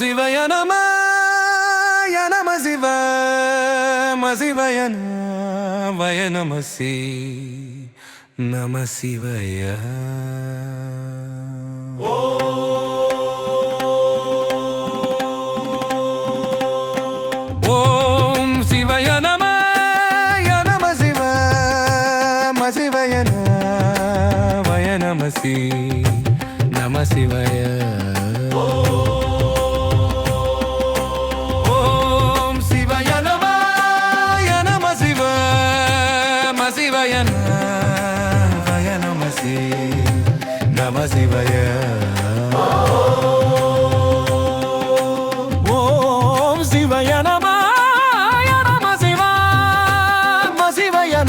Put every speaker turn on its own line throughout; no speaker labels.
శివయ నమ నమ శివ శివయ వయ నమసి నమ శివయ. ఓం శివయ నమ నమ శివ శివయ వయ నమ నమ శివయ. ఓం சிவாய நமய நம சி நம சிவாய. ஓம் சிவய நமாய நம சிவாய சிவய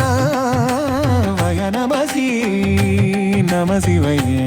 நம சிவய நம சிவய.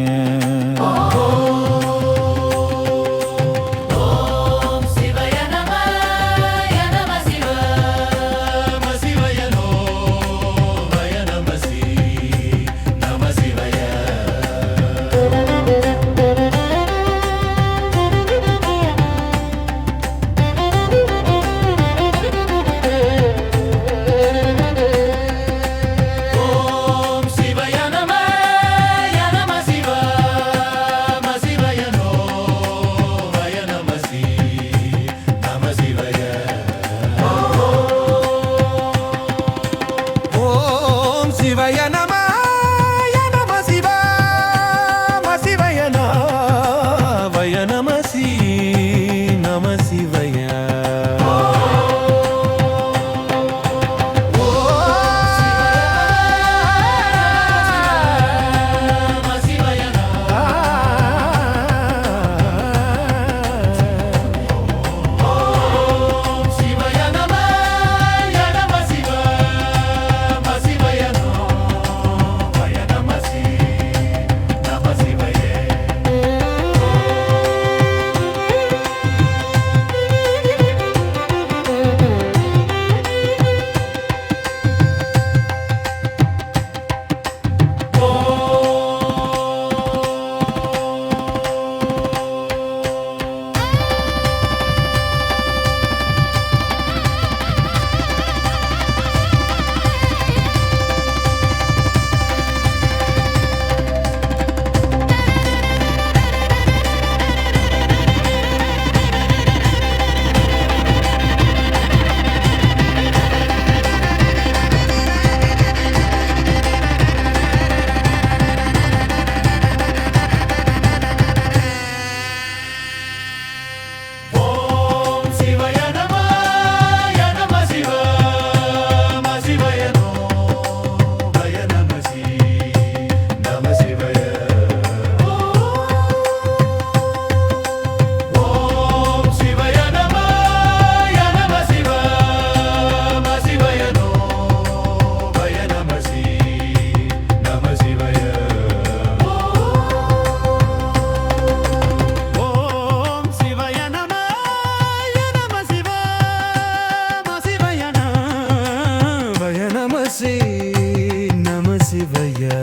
நமசி நமசிவையா